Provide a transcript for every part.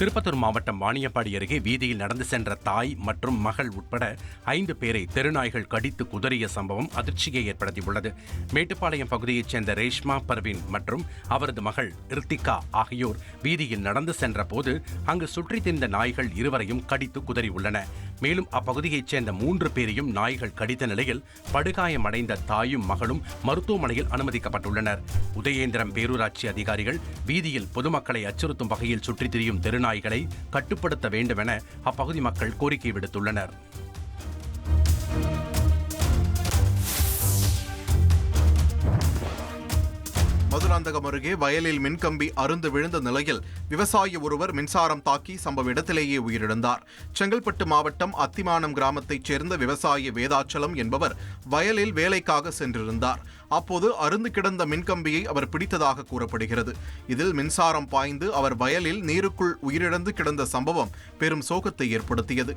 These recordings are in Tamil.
திருப்பத்தூர் மாவட்டம் வாணியப்பாடி அருகே வீதியில் நடந்து சென்ற தாய் மற்றும் மகள் உட்பட ஐந்து பேரை தெருநாய்கள் கடித்து குதறிய சம்பவம் அதிர்ச்சியை ஏற்படுத்தியுள்ளது. மேட்டுப்பாளையம் பகுதியைச் சேர்ந்த ரேஷ்மா பர்வீன் மற்றும் அவரது மகள் ரித்திகா ஆகியோர் வீதியில் நடந்து சென்ற போது அங்கு சுற்றித் திரிந்த நாய்கள் இருவரையும் கடித்து குதறியுள்ளன. மேலும் அப்பகுதியைச் சேர்ந்த மூன்று பேரையும் நாய்கள் கடித்த நிலையில் படுகாயமடைந்த தாயும் மகளும் மருத்துவமனையில் அனுமதிக்கப்பட்டுள்ளனர். உதயேந்திரம் பேரூராட்சி அதிகாரிகள் வீதியில் பொதுமக்களை அச்சுறுத்தும் வகையில் சுற்றித் திரியும் தெருநாய்களை கட்டுப்படுத்த வேண்டுமென அப்பகுதி மக்கள் கோரிக்கை விடுத்துள்ளனர். மதுராந்தகம் அருகே வயலில் மின்கம்பி அருந்து விழுந்த நிலையில் விவசாயி ஒருவர் மின்சாரம் தாக்கி சம்பவ இடத்திலேயே உயிரிழந்தார். செங்கல்பட்டு மாவட்டம் அத்திமானம் கிராமத்தைச் சேர்ந்த விவசாயி வேதாச்சலம் என்பவர் வயலில் வேலைக்காக சென்றிருந்தார். அப்போது அருந்து கிடந்த மின்கம்பியை அவர் பிடித்ததாக கூறப்படுகிறது. இதில் மின்சாரம் பாய்ந்து அவர் வயலில் நீருக்குள் உயிரிழந்து கிடந்த சம்பவம் பெரும் சோகத்தை ஏற்படுத்தியது.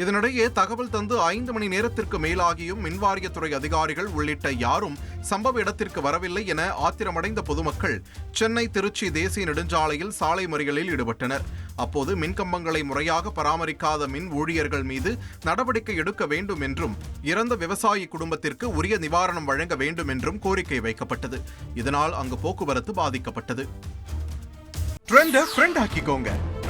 இதனிடையே தகவல் தந்து ஐந்து மணி நேரத்திற்கு மேலாகியும் மின்வாரியத்துறை அதிகாரிகள் உள்ளிட்ட யாரும் சம்பவ இடத்திற்கு வரவில்லை என ஆத்திரமடைந்த பொதுமக்கள் சென்னை திருச்சி தேசிய நெடுஞ்சாலையில் சாலை மறியலில் ஈடுபட்டனர். அப்போது மின்கம்பங்களை முறையாக பராமரிக்காத மின் ஊழியர்கள் மீது நடவடிக்கை எடுக்க வேண்டும் என்றும் இறந்த விவசாயி குடும்பத்திற்கு உரிய நிவாரணம் வழங்க வேண்டும் என்றும் கோரிக்கை வைக்கப்பட்டது. இதனால் அங்கு போக்குவரத்து பாதிக்கப்பட்டது. ஃப்ரெண்ட் ஆக்கிக்கோங்க